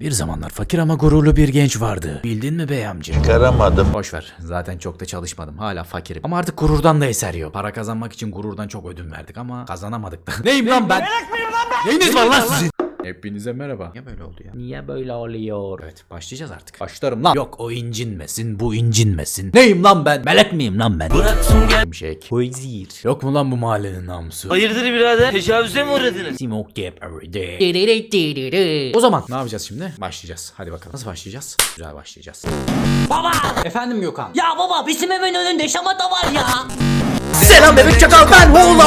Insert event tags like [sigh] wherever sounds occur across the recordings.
Bir zamanlar fakir ama gururlu bir genç vardı. Bildin mi bey amca? Çıkaramadım. Boş ver. Zaten çok da çalışmadım. Hala fakirim. Ama artık gururdan da eser yok. Para kazanmak için gururdan çok ödün verdik ama kazanamadık da. [laughs] Neyim lan ben? Neyiniz var lan sizin? Hepinize merhaba. Niye böyle oldu ya? Niye böyle oluyor? Evet başlayacağız artık. Başlarım lan. Yok o incinmesin bu incinmesin. Neyim lan ben? Melek miyim lan ben? Bıraksın gel. Şimşek. Huizir. Yok mu lan bu mahallenin namusu? Hayırdır birader? Tecavüze mi uğradınız? Smoke every day. O zaman ne yapacağız şimdi? Başlayacağız. Hadi bakalım. Nasıl başlayacağız? Güzel başlayacağız. Baba! Efendim Gökhan. Ya baba bizim evin önünde şamata var ya. Selam bebek çakal ben Hola.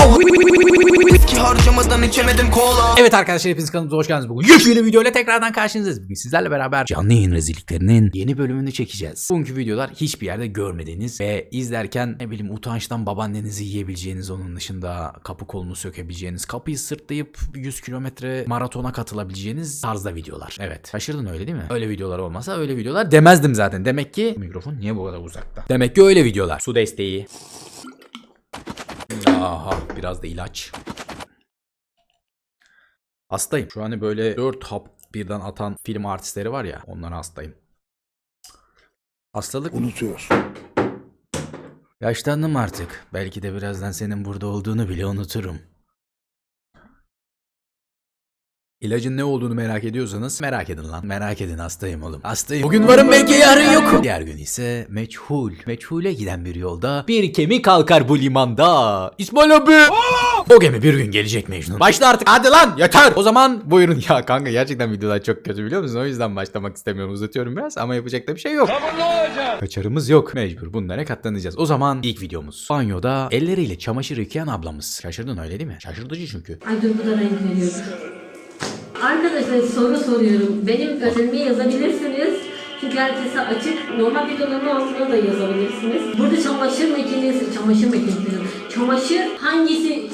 İçemedim kola Evet arkadaşlar hepiniz kanalımıza hoş geldiniz. Bugün yepyeni video ile tekrardan karşınızdayız. Bugün sizlerle beraber canlı yayın rezilliklerinin yeni bölümünü çekeceğiz. Bugünkü videolar hiçbir yerde görmediğiniz ve izlerken ne bileyim utançtan babaannenizi yiyebileceğiniz onun dışında kapı kolunu sökebileceğiniz, kapıyı sırtlayıp 100 kilometre maratona katılabileceğiniz tarzda videolar. Evet. Şaşırdın öyle değil mi? Öyle videolar olmasa öyle videolar demezdim zaten. Demek ki mikrofon niye bu kadar uzakta? Demek ki öyle videolar. Su desteği. Aha biraz da ilaç. Hastayım. Şu hani böyle 4 hap birden atan film artistleri var ya onlara hastayım. Hastalık Unutuyorsun. Yaşlandım artık. Belki de birazdan senin burada olduğunu bile unuturum. İlacın ne olduğunu merak ediyorsanız merak edin lan. Merak edin hastayım oğlum. Hastayım. Bugün varım belki yarın yokum. Diğer gün ise meçhul. Meçhule giden bir yolda bir gemi kalkar bu limanda. İsmail abi. O gemi bir gün gelecek Mecnun. Başla artık. Hadi lan yeter. O zaman buyurun. Ya kanka gerçekten videolar çok kötü biliyor musun? O yüzden başlamak istemiyorum. Uzatıyorum biraz ama yapacak da bir şey yok. Kaçarımız yok. Mecbur bunlara katlanacağız. O zaman ilk videomuz. Banyoda elleriyle çamaşır yıkayan ablamız. Şaşırdın öyle değil mi? Şaşırtıcı çünkü. Ay dur bu da renk veriyor. Arkadaşlar soru soruyorum. Benim özelimi yazabilirsiniz. Çünkü herkese açık. Normal videoların altına da yazabilirsiniz. Burada çamaşır makinesi, çamaşır makinesi. Çamaşır hangisi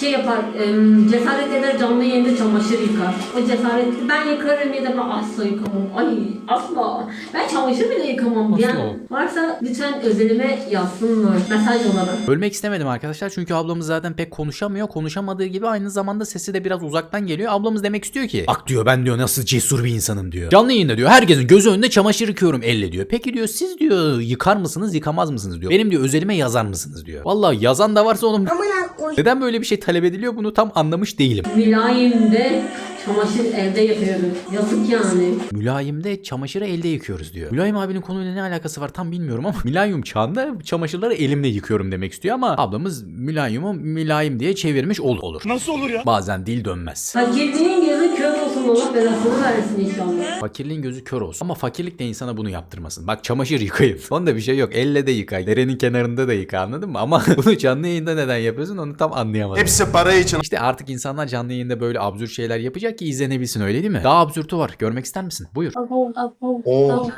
şey yapar, em, cesaret eder canlı yayında çamaşır yıkar. O cesaretli ben yıkarım ya da ben asla yıkamam. Ay asla. Ben çamaşır bile yıkamam. Asla. Yani varsa lütfen özelime yazsınlar. Mesaj olarak. Bölmek istemedim arkadaşlar çünkü ablamız zaten pek konuşamıyor. Konuşamadığı gibi aynı zamanda sesi de biraz uzaktan geliyor. Ablamız demek istiyor ki bak diyor ben diyor nasıl cesur bir insanım diyor. Canlı yayında diyor herkesin gözü önünde çamaşır yıkıyorum elle diyor. Peki diyor siz diyor yıkar mısınız yıkamaz mısınız diyor. Benim diyor özelime yazar mısınız diyor. Vallahi yazan da varsa onun neden böyle bir şey talep ediliyor bunu tam anlamış değilim. Mülayimde çamaşır evde yapıyorum. Yazık yani. Mülayimde çamaşırı elde yıkıyoruz diyor. Mülayim abinin konuyla ne alakası var tam bilmiyorum ama [laughs] mülayim çağında çamaşırları elimle yıkıyorum demek istiyor ama ablamız mülayim'i mülayim diye çevirmiş ol olur. Nasıl olur ya? Bazen dil dönmez. Fakirliğin Allah belasını versin inşallah. Fakirliğin gözü kör olsun ama fakirlik de insana bunu yaptırmasın. Bak çamaşır yıkayın. [laughs] Onda bir şey yok. Elle de yıkay. Derenin kenarında da yıka anladın mı? Ama [laughs] bunu canlı yayında neden yapıyorsun onu tam anlayamadım. Hepsi para için. İşte artık insanlar canlı yayında böyle absürt şeyler yapacak ki izlenebilsin öyle değil mi? Daha absürtü var. Görmek ister misin? Buyur. Oo.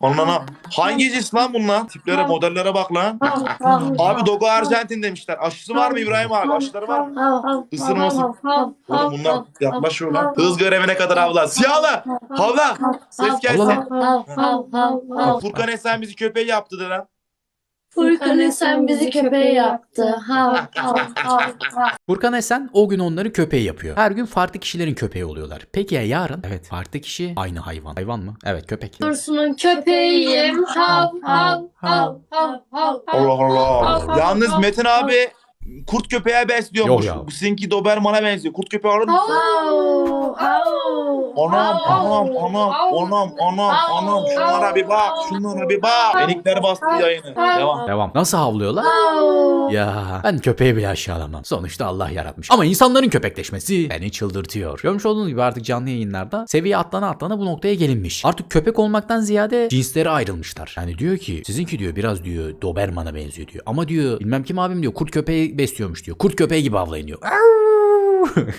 Ondan hangi cins lan bunlar? Tiplere, modellere bak lan. Abi Dogo Arjantin demişler. Aşısı var mı İbrahim abi? Aşıları var mı? Isırmasın. Oğlum bunlar yaklaşıyor lan. Hız görevine kadar avla. Siyahla. Havla. Ses gelsin. Furkan Esen bizi köpeği yaptı lan. Furkan sen bizi köpeğe yaptı. Ha ha [laughs] ha ha. Furkan Esen o gün onları köpeği yapıyor. Her gün farklı kişilerin köpeği oluyorlar. Peki ya yarın? Evet farklı kişi aynı hayvan. Hayvan mı? Evet köpek. Dursun'un köpeğiyim. Hav hav hav hav hav. Allah Allah. Yalnız Metin abi kurt köpeğe besliyormuş. Yok ya. Bu sizinki Doberman'a benziyor. Kurt köpeği alır mısın? Hav. Anam anam anam anam anam anam şunlara bir bak şunlara bir bak. Enikler bastı yayını. Devam. Devam. Nasıl havlıyorlar? Hav. Ya ben köpeği bile aşağılamam. Sonuçta Allah yaratmış. Ama insanların köpekleşmesi beni çıldırtıyor. Görmüş olduğunuz gibi artık canlı yayınlarda seviye atlana atlana bu noktaya gelinmiş. Artık köpek olmaktan ziyade cinsleri ayrılmışlar. Yani diyor ki sizinki diyor biraz diyor Doberman'a benziyor diyor. Ama diyor bilmem kim abim diyor kurt köpeği besliyormuş diyor. Kurt köpeği gibi avlayın diyor. [laughs]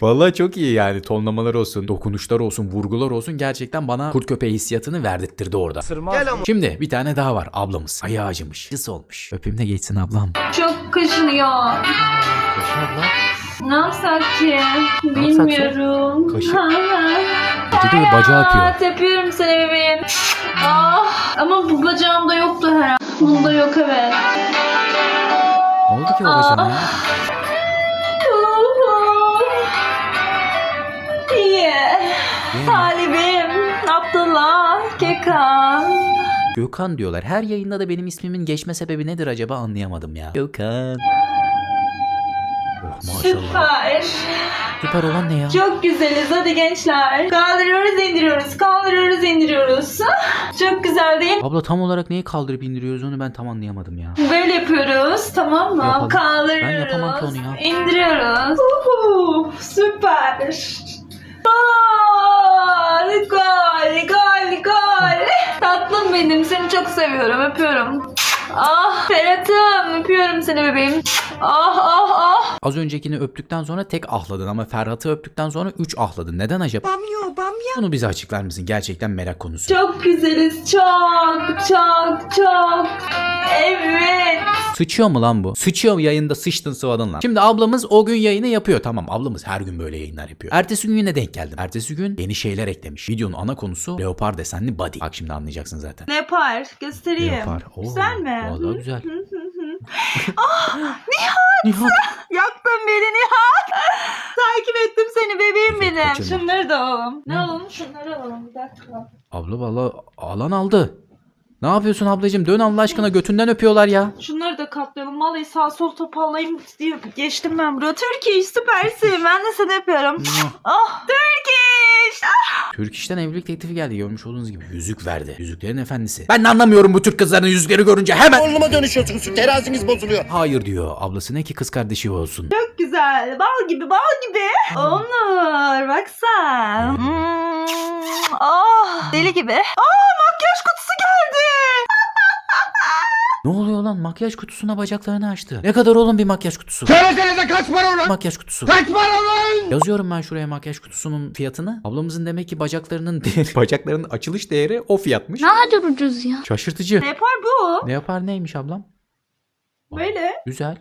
Vallahi çok iyi yani tonlamalar olsun, dokunuşlar olsun, vurgular olsun gerçekten bana kurt köpeği hissiyatını verdirttirdi orada. Şimdi bir tane daha var ablamız. Ayağı acımış. Cıs olmuş. Öpeyim de geçsin ablam. Çok kaşınıyor. Kaşı abla. Ne yapsak ki? Bilmiyorum. Kaşı- Ha, ha. Gece de bacağı öpüyor. Tepiyorum seni bebeğim. Ah, ama bu bacağımda yoktu herhalde. Bunda yok evet. Ne oldu ki babacığım ya? Talibim, Abdullah, Kekan. Gökhan diyorlar. Her yayında da benim ismimin geçme sebebi nedir acaba anlayamadım ya. Gökhan. Maşallah. Süper. Süper olan ne ya? Çok güzeliz hadi gençler. Kaldırıyoruz indiriyoruz. Kaldırıyoruz indiriyoruz. Çok güzel değil mi? Abla tam olarak neyi kaldırıp indiriyoruz onu ben tam anlayamadım ya. Böyle yapıyoruz tamam mı? Yapalım. Kaldırıyoruz. Ben yapamam ki onu ya. İndiriyoruz. Uhu, süper. Gol, gol, gol, gol. Tatlım benim, seni çok seviyorum, öpüyorum. Ah Ferhat'ım, öpüyorum seni bebeğim. Ah ah ah. Az öncekini öptükten sonra tek ahladın ama Ferhat'ı öptükten sonra 3 ahladın. Neden acaba? Bamya, bamya. Bunu bize açıklar mısın? Gerçekten merak konusu. Çok güzeliz, çok, çok, çok. Evet. Sıçıyor mu lan bu? Sıçıyor mu yayında sıçtın sıvadın lan. Şimdi ablamız o gün yayını yapıyor. Tamam ablamız her gün böyle yayınlar yapıyor. Ertesi gün yine denk geldim. Ertesi gün yeni şeyler eklemiş. Videonun ana konusu leopar desenli body. Bak şimdi anlayacaksın zaten. Ne yapar? Göstereyim. Leopar. Oo, Güzel mi? Vallahi güzel. [laughs] Ah, Nihat. Yaktın beni Nihat. [laughs] Takip ettim seni bebeğim Evet, benim. kaçırma. Şunları da alalım. Ne Hı. alalım? Şunları alalım. Bir dakika. Abla valla alan aldı. Ne yapıyorsun ablacığım? Dön Allah aşkına götünden öpüyorlar ya. Şunları da katlayalım. Vallahi sağ sol toparlayayım diye geçtim ben buraya. Türkiye süpersin. Ben de seni yapıyorum. Ah Türkiye. Türk işten evlilik teklifi geldi görmüş olduğunuz gibi. Yüzük verdi. Yüzüklerin efendisi. Ben de anlamıyorum bu Türk kızlarının yüzükleri görünce hemen. Oğluma dönüşüyorsunuz. Teraziniz bozuluyor. Hayır diyor. Ablası ne ki kız kardeşi olsun. Çok güzel. Bal gibi bal gibi. Onur bak sen. Hmm. Ah deli gibi. Aa makyaj kutusu geldi. Ne oluyor lan? Makyaj kutusuna bacaklarını açtı. Ne kadar oğlum bir makyaj kutusu? Söylesenize kaç para ulan? Makyaj kutusu. Kaç para ulan? Yazıyorum ben şuraya makyaj kutusunun fiyatını. Ablamızın demek ki bacaklarının [laughs] değeri, bacaklarının açılış değeri o fiyatmış. Ne kadar ucuz ya. Şaşırtıcı. Ne yapar bu? Ne yapar neymiş ablam? Böyle. Güzel.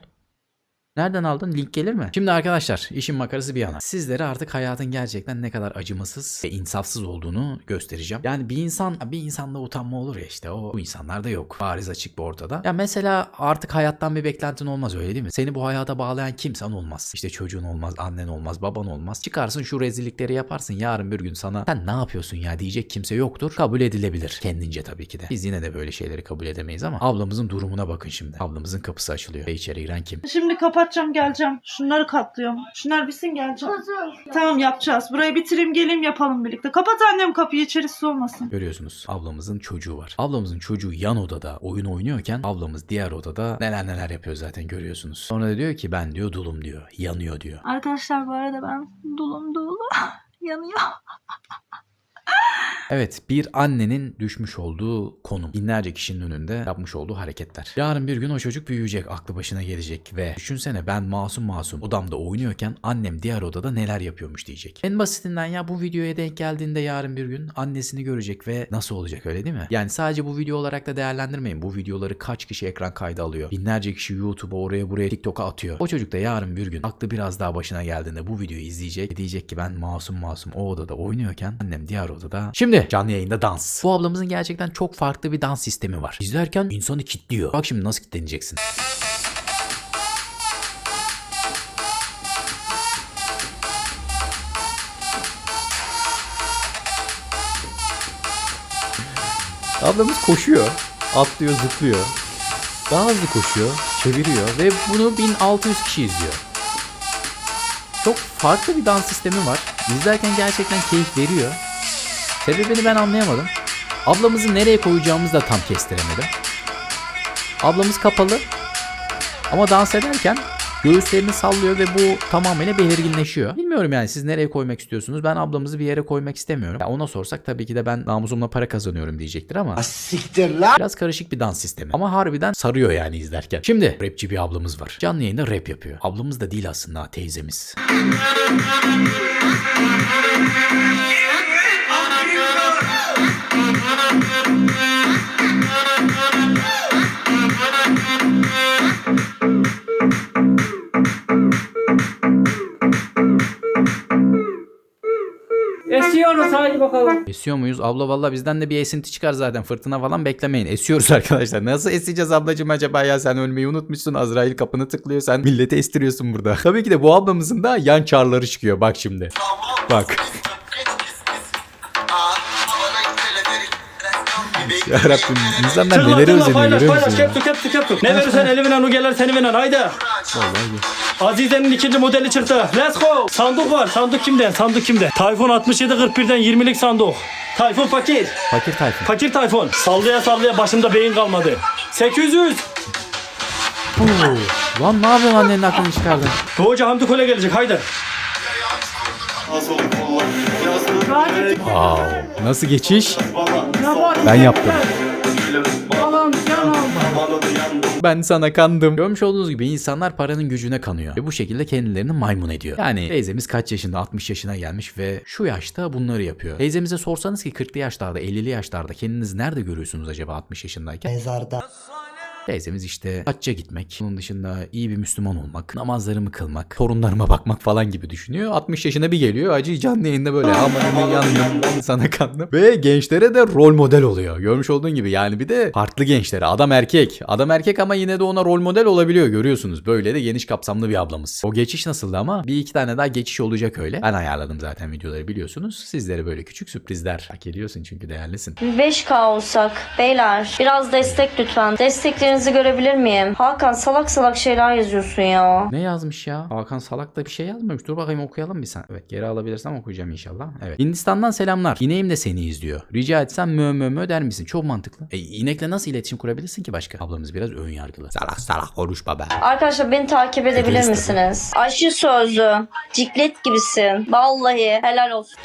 Nereden aldın? Link gelir mi? Şimdi arkadaşlar işin makarası bir yana. Sizlere artık hayatın gerçekten ne kadar acımasız ve insafsız olduğunu göstereceğim. Yani bir insan bir insanda utanma olur ya işte o bu insanlarda yok. Bariz açık bir ortada. Ya mesela artık hayattan bir beklentin olmaz öyle değil mi? Seni bu hayata bağlayan kimsen olmaz. İşte çocuğun olmaz, annen olmaz, baban olmaz. Çıkarsın şu rezillikleri yaparsın yarın bir gün sana sen ne yapıyorsun ya diyecek kimse yoktur. Kabul edilebilir. Kendince tabii ki de. Biz yine de böyle şeyleri kabul edemeyiz ama ablamızın durumuna bakın şimdi. Ablamızın kapısı açılıyor. Ve içeri giren kim? Şimdi kapatacağım geleceğim. Şunları katlıyorum. Şunlar bitsin geleceğim. Tamam yapacağız. Burayı bitireyim geleyim yapalım birlikte. Kapat annem kapıyı içerisi olmasın. Görüyorsunuz ablamızın çocuğu var. Ablamızın çocuğu yan odada oyun oynuyorken ablamız diğer odada neler neler yapıyor zaten görüyorsunuz. Sonra da diyor ki ben diyor dulum diyor. Yanıyor diyor. Arkadaşlar bu arada ben dulum dolu. [laughs] Yanıyor. Evet bir annenin düşmüş olduğu konum. Binlerce kişinin önünde yapmış olduğu hareketler. Yarın bir gün o çocuk büyüyecek, aklı başına gelecek ve düşünsene ben masum masum odamda oynuyorken annem diğer odada neler yapıyormuş diyecek. En basitinden ya bu videoya denk geldiğinde yarın bir gün annesini görecek ve nasıl olacak öyle değil mi? Yani sadece bu video olarak da değerlendirmeyin. Bu videoları kaç kişi ekran kaydı alıyor? Binlerce kişi YouTube'a oraya buraya TikTok'a atıyor. O çocuk da yarın bir gün aklı biraz daha başına geldiğinde bu videoyu izleyecek diyecek ki ben masum masum o odada oynuyorken annem diğer odada. Şimdi canlı yayında dans. Bu ablamızın gerçekten çok farklı bir dans sistemi var. İzlerken insanı kitliyor. Bak şimdi nasıl kitleneceksin. Ablamız koşuyor, atlıyor, zıplıyor. Daha hızlı koşuyor, çeviriyor ve bunu 1600 kişi izliyor. Çok farklı bir dans sistemi var. İzlerken gerçekten keyif veriyor. Sebebini ben anlayamadım. Ablamızı nereye koyacağımızı da tam kestiremedim. Ablamız kapalı ama dans ederken göğüslerini sallıyor ve bu tamamıyla belirginleşiyor. Bilmiyorum yani siz nereye koymak istiyorsunuz? Ben ablamızı bir yere koymak istemiyorum. Ya ona sorsak tabii ki de ben namusumla para kazanıyorum diyecektir ama Siktir lan. biraz karışık bir dans sistemi. Ama harbiden sarıyor yani izlerken. Şimdi rapçi bir ablamız var. Canlı yayında rap yapıyor. Ablamız da değil aslında teyzemiz. Esiyoruz hadi bakalım. Esiyor muyuz? Abla valla bizden de bir esinti çıkar zaten. Fırtına falan beklemeyin. Esiyoruz [laughs] arkadaşlar. Nasıl eseceğiz ablacım acaba ya? Sen ölmeyi unutmuşsun. Azrail kapını tıklıyor. Sen milleti estiriyorsun burada. [laughs] Tabii ki de bu ablamızın da yan çarları çıkıyor. Bak şimdi. Bak. Ya Rabbim insanlar Çık neleri lan, özeniyor paylaş görüyor paylaş musun? ya? keptu keptu keptu. Ne verirsen elivinen o gelir seni veren haydi. Azize'nin ikinci modeli çıktı. Let's go. Sandık var. Sandık kimden? Sandık kimde? Tayfun 6741'den 20'lik sandık. Tayfun fakir. Fakir tayfun. Fakir Tayfun. Sallaya sallaya başımda beyin kalmadı. 800. Oo, Lan ne yapıyorsun annenin aklını çıkardın? Doğucu Hamdi Kole gelecek haydi. Wow. Nasıl geçiş? Ben yaptım. Ben sana kandım. Görmüş olduğunuz gibi insanlar paranın gücüne kanıyor. Ve bu şekilde kendilerini maymun ediyor. Yani teyzemiz kaç yaşında? 60 yaşına gelmiş ve şu yaşta bunları yapıyor. Teyzemize sorsanız ki 40'lı yaşlarda, 50'li yaşlarda kendinizi nerede görüyorsunuz acaba 60 yaşındayken? Mezarda. Teyzemiz işte hacca gitmek, bunun dışında iyi bir Müslüman olmak, namazlarımı kılmak, torunlarıma bakmak falan gibi düşünüyor. 60 yaşına bir geliyor acı canlı yayında böyle aman yandım sana kandım. Ve gençlere de rol model oluyor. Görmüş olduğun gibi yani bir de farklı gençlere. Adam erkek. Adam erkek ama yine de ona rol model olabiliyor görüyorsunuz. Böyle de geniş kapsamlı bir ablamız. O geçiş nasıldı ama bir iki tane daha geçiş olacak öyle. Ben ayarladım zaten videoları biliyorsunuz. Sizlere böyle küçük sürprizler hak ediyorsun çünkü değerlisin. 5K olsak beyler biraz destek lütfen. Desteklerinizi görebilir miyim? Hakan salak salak şeyler yazıyorsun ya. Ne yazmış ya? Hakan Salak da bir şey yazmamış. Dur bakayım okuyalım bir sen. Evet geri alabilirsem okuyacağım inşallah. Evet. Hindistan'dan selamlar. İneğim de seni izliyor. Rica etsem mö mö mö der misin? Çok mantıklı. E, inekle nasıl iletişim kurabilirsin ki başka? Ablamız biraz ön yargılı. Salak salak konuşma be. Arkadaşlar beni takip edebilir Ederiz misiniz? Aşı sözlü. Ciklet gibisin. Vallahi helal olsun.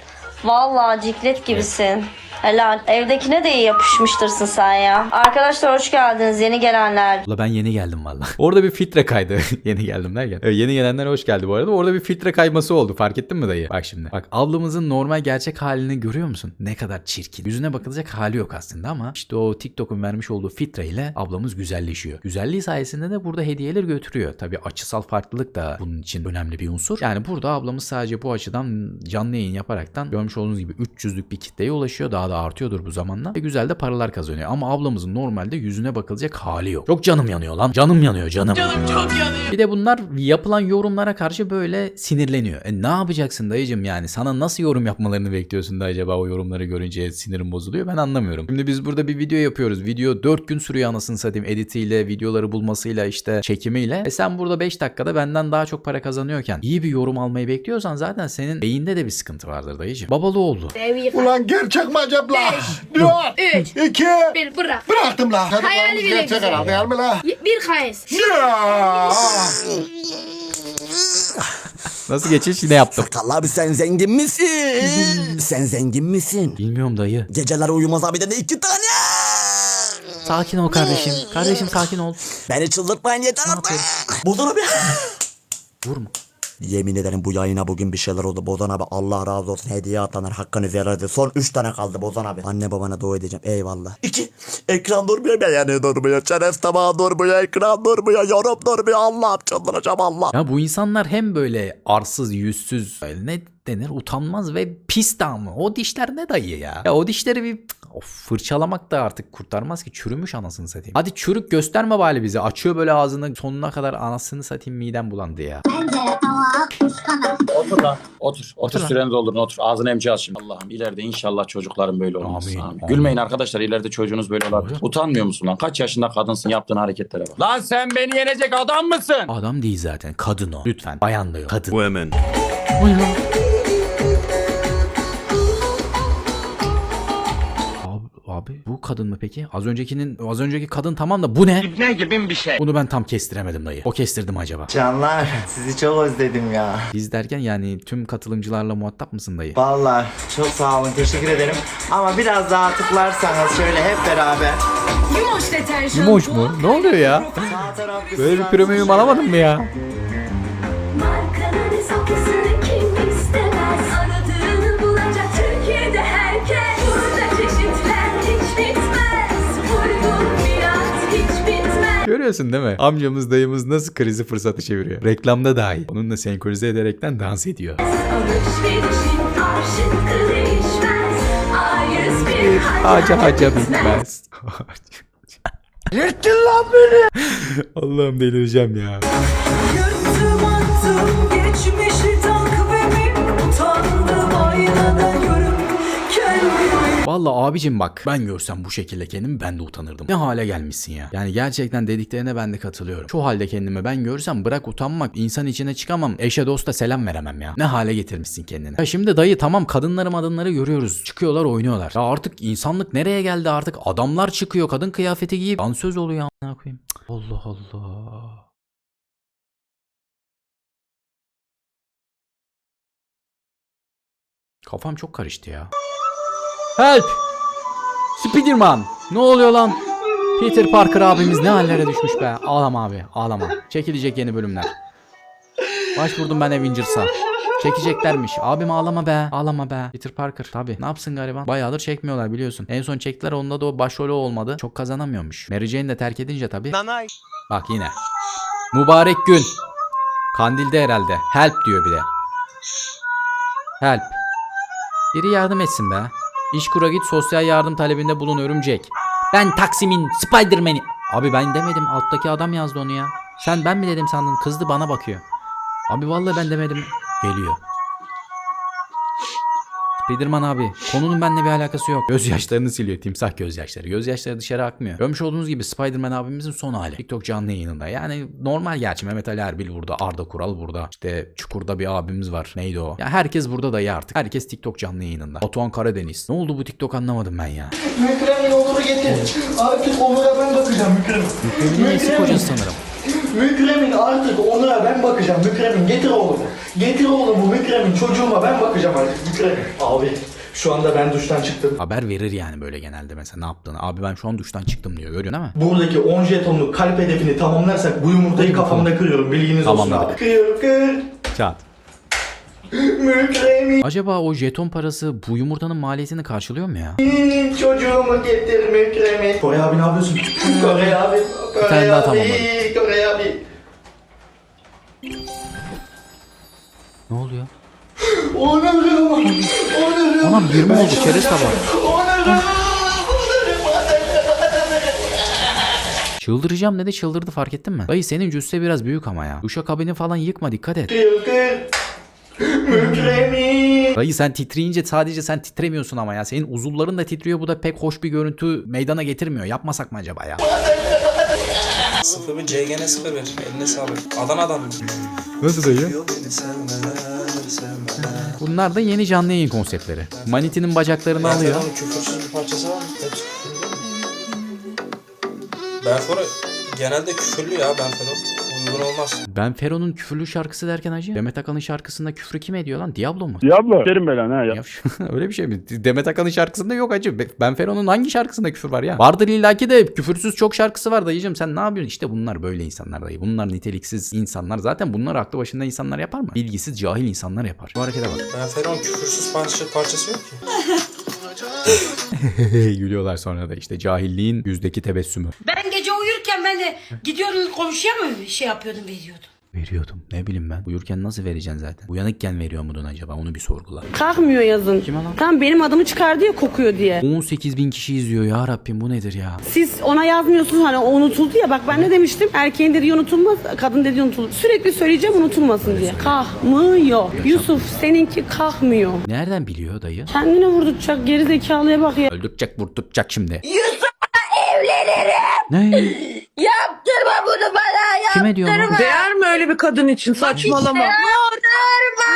Vallahi ciklet gibisin. Helal. Evdekine de iyi yapışmıştırsın sen ya. Arkadaşlar hoş geldiniz yeni gelenler. Ula ben yeni geldim valla. Orada bir filtre kaydı. [laughs] yeni geldim derken. Evet, yeni gelenler hoş geldi bu arada. Orada bir filtre kayması oldu. Fark ettin mi dayı? Bak şimdi. Bak ablamızın normal gerçek halini görüyor musun? Ne kadar çirkin. Yüzüne bakılacak hali yok aslında ama işte o TikTok'un vermiş olduğu filtre ile ablamız güzelleşiyor. Güzelliği sayesinde de burada hediyeler götürüyor. Tabii açısal farklılık da bunun için önemli bir unsur. Yani burada ablamız sadece bu açıdan canlı yayın yaparaktan görmüş olduğunuz gibi 300'lük bir kitleye ulaşıyor. Daha da artıyordur bu zamanla. Ve güzel de paralar kazanıyor. Ama ablamızın normalde yüzüne bakılacak hali yok. Çok canım yanıyor lan. Canım yanıyor canım. Bir de bunlar yapılan yorumlara karşı böyle sinirleniyor. E ne yapacaksın dayıcım yani? Sana nasıl yorum yapmalarını bekliyorsun da acaba o yorumları görünce sinirim bozuluyor? Ben anlamıyorum. Şimdi biz burada bir video yapıyoruz. Video 4 gün sürüyor anasını satayım. Editiyle, videoları bulmasıyla, işte çekimiyle. E sen burada 5 dakikada benden daha çok para kazanıyorken iyi bir yorum almayı bekliyorsan zaten senin beyinde de bir sıkıntı vardır dayıcım. Babalı oldu. Ulan gerçek mi acaba? Dört. Üç. İki. Bir bırak. Bıraktım la. Hayali bile Gerçek güzel. herhalde değil mi la? Bir kayıs. Ya. Nasıl geçiş yine yaptım. Sakal abi sen zengin misin? [laughs] sen zengin misin? Bilmiyorum dayı. Geceler uyumaz abi de iki tane. Sakin ol kardeşim. Kardeşim sakin ol. Beni çıldırtmayın yeter artık. Bozan abi. Vurma. Yemin ederim bu yayına bugün bir şeyler oldu. Bozan abi Allah razı olsun. Hediye atanlar hakkını verirdi Son 3 tane kaldı Bozan abi. Anne babana dua edeceğim. Eyvallah. 2 Ekran durmuyor. Beğeni durmuyor. Çerez tabağı durmuyor. Ekran durmuyor. Yorum durmuyor. Allah'ım çıldıracağım Allah Ya bu insanlar hem böyle arsız, yüzsüz, ne denir? Utanmaz ve pis de ama. O dişler ne dayı ya? Ya o dişleri bir of, fırçalamak da artık kurtarmaz ki. Çürümüş anasını satayım. Hadi çürük gösterme bari bize. Açıyor böyle ağzını sonuna kadar anasını satayım midem bulandı ya. Otur lan. Otur. Otur lan. süreni doldurun otur. Ağzını emeceğiz şimdi. Allah'ım ileride inşallah çocukların böyle olmaz. Amin, Amin. Gülmeyin arkadaşlar ileride çocuğunuz böyle olabilir. Utanmıyor musun lan? Kaç yaşında kadınsın yaptığın hareketlere bak. Lan sen beni yenecek adam mısın? Adam değil zaten. Kadın o. Lütfen. Bayan da yok. Kadın. Women Abi, kadın mı peki? Az öncekinin az önceki kadın tamam da bu ne? Ne gibi bir şey? Bunu ben tam kestiremedim dayı. O kestirdim acaba. Canlar sizi çok özledim ya. Biz derken yani tüm katılımcılarla muhatap mısın dayı? Vallahi çok sağ olun teşekkür ederim. Ama biraz daha tıklarsanız şöyle hep beraber. Yumuş deterjan. Yumuş mu? Ne oluyor ya? Sağ taraf Böyle bir premium alamadın mı ya? Görüyorsun değil mi? Amcamız dayımız nasıl krizi fırsatı çeviriyor. Reklamda dahi. Onunla senkronize ederekten dans ediyor. Alışverişin değişmez. A101 Haca haca bitmez. Yırttın lan beni. [laughs] Allah'ım delireceğim ya. Vallahi abicim bak ben görsem bu şekilde kendimi ben de utanırdım. Ne hale gelmişsin ya. Yani gerçekten dediklerine ben de katılıyorum. Şu halde kendimi ben görsem bırak utanmak insan içine çıkamam. Eşe dosta selam veremem ya. Ne hale getirmişsin kendini. Ya şimdi dayı tamam kadınları madınları görüyoruz. Çıkıyorlar oynuyorlar. Ya artık insanlık nereye geldi artık? Adamlar çıkıyor kadın kıyafeti giyip dansöz oluyor. Ne koyayım? Allah Allah. Kafam çok karıştı ya. Help! Spiderman! Ne oluyor lan? Peter Parker abimiz ne hallere düşmüş be. Ağlama abi, ağlama. Çekilecek yeni bölümler. Başvurdum ben Avengers'a. Çekeceklermiş. Abim ağlama be. Ağlama be. Peter Parker. Tabi. Ne yapsın gariban? Bayağıdır çekmiyorlar biliyorsun. En son çektiler onda da o başrolü olmadı. Çok kazanamıyormuş. Mary Jane de terk edince tabi. Bak yine. Mübarek gün. Kandilde herhalde. Help diyor bir de. Help. Biri yardım etsin be. İşkura git sosyal yardım talebinde bulun örümcek. Ben Taksim'in Spiderman'i. Abi ben demedim alttaki adam yazdı onu ya. Sen ben mi dedim sandın kızdı bana bakıyor. Abi vallahi ben demedim. Geliyor. Spiderman abi konunun benimle bir alakası yok. Gözyaşlarını siliyor timsah gözyaşları. Gözyaşları dışarı akmıyor. Görmüş olduğunuz gibi Spiderman abimizin son hali. TikTok canlı yayınında. Yani normal gerçi Mehmet Ali Erbil burada. Arda Kural burada. İşte Çukur'da bir abimiz var. Neydi o? Ya herkes burada da ya artık. Herkes TikTok canlı yayınında. Batuhan Karadeniz. Ne oldu bu TikTok anlamadım ben ya. Mükremin olur getir. Artık Onur'a ben bakacağım Mükremin. Mükremin eski kocası sanırım. Mükremin artık Onur'a ben bakacağım Mükremin. Getir oğlumu. Getir oğlumu Mükremin. Çocuğuma ben bakacağım artık Mükremin. Abi şu anda ben duştan çıktım. Haber verir yani böyle genelde mesela ne yaptığını. Abi ben şu an duştan çıktım diyor. Görüyorsun değil mi? Buradaki 10 jetonluk kalp hedefini tamamlarsak bu yumurtayı kafamda kırıyorum. Bilginiz olsun Tamamladık. abi. Kır kır. Çat. Mükremin Acaba o jeton parası bu yumurtanın maliyetini karşılıyor mu ya? çocuğumu getir Mükremin. Kore abi ne yapıyorsun? Kore abi. Kore tane daha abi. tamamladım. Kore abi. Ne oluyor? Onurum. Onurum. Anam 20 oldu çerez tabağı. Onurum. Çıldıracağım dedi çıldırdı fark ettin mi? Dayı senin cüsse biraz büyük ama ya. Duşa kabini falan yıkma dikkat et. Dayı sen titreyince sadece sen titremiyorsun ama ya. Senin uzuvların da titriyor bu da pek hoş bir görüntü meydana getirmiyor. Yapmasak mı acaba ya? 01 CGN 01 eline sağlık. Adana'dan mı? Nasıl dayı? Bunlar da yeni canlı yayın konseptleri. Manitinin bacaklarını alıyor. Küfürsüz bir parçası var mı? Hepsi küfürlü. Benfero genelde küfürlü ya Benfero. Uygun olmaz. Ben Fero'nun küfürlü şarkısı derken acı. Demet Akalın şarkısında küfrü kim ediyor lan? Diablo mu? Diablo. Derim ben ha ya. Ya şu- [laughs] öyle bir şey mi? Demet Akalın şarkısında yok acı. Be- Ben Fero'nun hangi şarkısında küfür var ya? Vardır illaki de küfürsüz çok şarkısı var dayıcım. Sen ne yapıyorsun? İşte bunlar böyle insanlar dayı. Bunlar niteliksiz insanlar. Zaten bunlar aklı başında insanlar yapar mı? Bilgisiz cahil insanlar yapar. Bu harekete bak. Benfero'nun küfürsüz parça, parçası yok ki. [laughs] Gülüyorlar sonra da işte cahilliğin yüzdeki tebessümü. Ben gece uyurken ben de gidiyordum komşuya mı şey yapıyordum veriyordum. Veriyordum. Ne bileyim ben. Uyurken nasıl vereceksin zaten? Uyanıkken veriyor muydun acaba? Onu bir sorgula. Kalkmıyor yazın. Kim lan? Tam benim adımı çıkardı ya kokuyor diye. 18 bin kişi izliyor ya Rabbim bu nedir ya? Siz ona yazmıyorsunuz hani o unutuldu ya bak ben ne demiştim erkeğin dediği unutulmaz kadın dediği unutulur. Sürekli söyleyeceğim unutulmasın diye. Kalkmıyor. Yusuf seninki kalkmıyor. Nereden biliyor dayı? Kendine vurduracak geri zekalıya bak ya. Öldürecek vurtutacak şimdi. Evlenirim. Ne? [laughs] Yaptırma bunu bana yaptırma. Kime diyor? Değer mi öyle bir kadın için saçmalama. Yaptırma.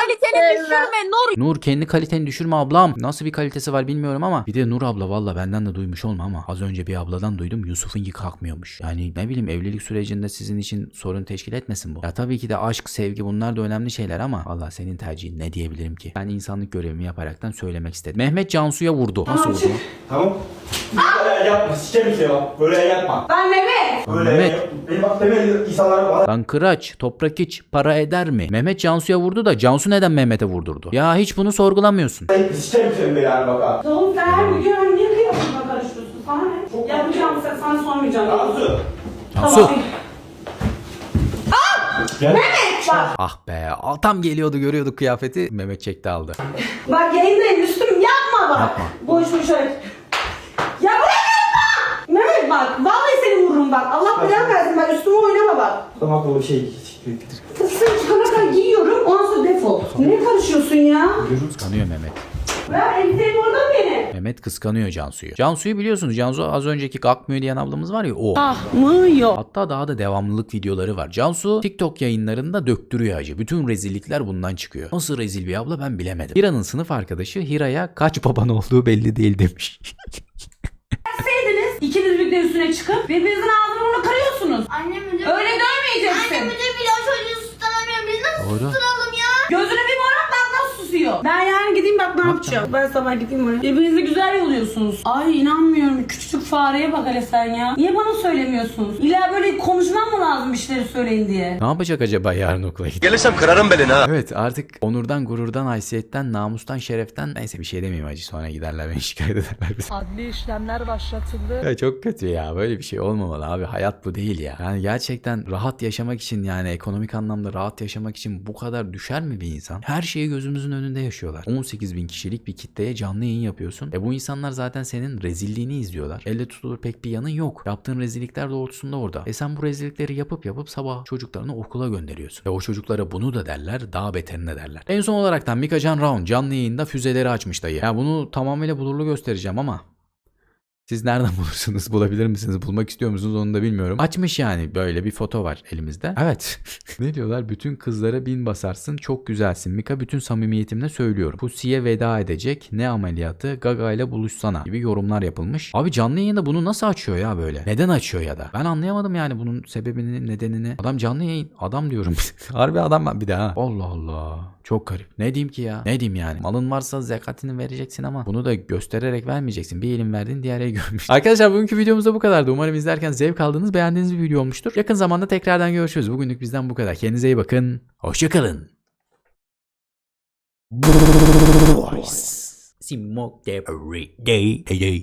Kaliteni düşürme Nur. Nur kendi kaliteni düşürme ablam. Nasıl bir kalitesi var bilmiyorum ama. Bir de Nur abla valla benden de duymuş olma ama. Az önce bir abladan duydum Yusuf'unki kalkmıyormuş. Yani ne bileyim evlilik sürecinde sizin için sorun teşkil etmesin bu. Ya tabii ki de aşk, sevgi bunlar da önemli şeyler ama. Valla senin tercihin ne diyebilirim ki? Ben insanlık görevimi yaparaktan söylemek istedim. Mehmet Cansu'ya vurdu. Nasıl vurdu? Tamam. Böyle yapma. Sikerim seni bak. Böyle yapma. Ben Mehmet. Böyle Mehmet. Beni bak demeli insanlar bana. Lan kıraç, toprak iç, para eder mi? Mehmet Cansu'ya vurdu da Cansu neden Mehmet'e vurdurdu? Ya hiç bunu sorgulamıyorsun. Sikerim seni belanı bak ha. Oğlum sen her gün niye kıyafetime karıştırıyorsun? Sana ne? Yapacağım sen sana sormayacağım. Cansu. Cansu. Gel. Ah be, tam geliyordu görüyorduk kıyafeti. Mehmet çekti aldı. Bak yayındayım üstüm yapma bak. Yapma. Boş boş hareket. Ya bırak yapma. Bak vallahi seni vururum bak. Allah belanı versin bak üstüme oynama bak. Tamam bu şey. Kız sen çıkana kadar giyiyorum ondan sonra defol. Nereye karışıyorsun ya? Tanıyor Mehmet. Ben elbisemi orada mı benim? Mehmet kıskanıyor Cansu'yu. Cansu'yu biliyorsunuz. Cansu az önceki kalkmıyor diyen ablamız var ya o. Kalkmıyor. Hatta daha da devamlılık videoları var. Cansu TikTok yayınlarında döktürüyor acı. Bütün rezillikler bundan çıkıyor. Nasıl rezil bir abla ben bilemedim. Hira'nın sınıf arkadaşı Hira'ya kaç baban olduğu belli değil demiş. [laughs] İkiniz birlikte üstüne çıkıp birbirinizin ağzını burnunu kırıyorsunuz. Annem müdür Öyle dövmeyeceksin. Annem müdür bile o çocuğu susturamıyorum. Biz nasıl Doğru. susturalım ya? Gözünü bir bak susuyor. Ben yani gideyim bak ne yapacağım. Ben sabah gideyim oraya. Birbirinizi güzel yoluyorsunuz. Ay inanmıyorum. Küçücük fareye bak hele sen ya. Niye bana söylemiyorsunuz? İlla böyle konuşmam mı lazım bir şeyleri söyleyin diye. ne yapacak acaba yarın okula gidip? Gelirsem kırarım belini ha. Evet artık onurdan, gururdan, haysiyetten, namustan, şereften neyse bir şey demeyeyim acı sonra giderler beni [laughs] şikayet ederler bize. Adli işlemler başlatıldı. Ya çok kötü ya böyle bir şey olmamalı abi hayat bu değil ya. Yani gerçekten rahat yaşamak için yani ekonomik anlamda rahat yaşamak için bu kadar düşer mi bir insan? Her şeyi gözümüzün önünde yaşıyorlar. 18 bin kişilik bir kitleye canlı yayın yapıyorsun. E bu insanlar zaten senin rezilliğini izliyorlar. Elle tutulur pek bir yanın yok. Yaptığın rezillikler doğrultusunda orada. E sen bu rezillikleri yapıp yapıp sabah çocuklarını okula gönderiyorsun. E o çocuklara bunu da derler daha beterine derler. En son olaraktan Mika Can Round canlı yayında füzeleri açmış dayı. Ya bunu tamamıyla blurlu göstereceğim ama siz nereden [laughs] bulursunuz? Bulabilir misiniz? Bulmak istiyor musunuz? Onu da bilmiyorum. Açmış yani böyle bir foto var elimizde. Evet. [laughs] ne diyorlar? Bütün kızlara bin basarsın. Çok güzelsin. Mika bütün samimiyetimle söylüyorum. Pusi'ye veda edecek. Ne ameliyatı? Gaga ile buluşsana gibi yorumlar yapılmış. Abi canlı yayında bunu nasıl açıyor ya böyle? Neden açıyor ya da? Ben anlayamadım yani bunun sebebini, nedenini. Adam canlı yayın. Adam diyorum. [laughs] Harbi adam bir daha. Allah Allah. Çok garip. Ne diyeyim ki ya? Ne diyeyim yani? Malın varsa zekatini vereceksin ama bunu da göstererek vermeyeceksin. Bir elin verdin diğer el görmüş. Arkadaşlar bugünkü videomuz da bu kadardı. Umarım izlerken zevk aldınız. Beğendiğiniz bir video olmuştur. Yakın zamanda tekrardan görüşürüz. Bugünlük bizden bu kadar. Kendinize iyi bakın. Hoşçakalın. Smoke every day.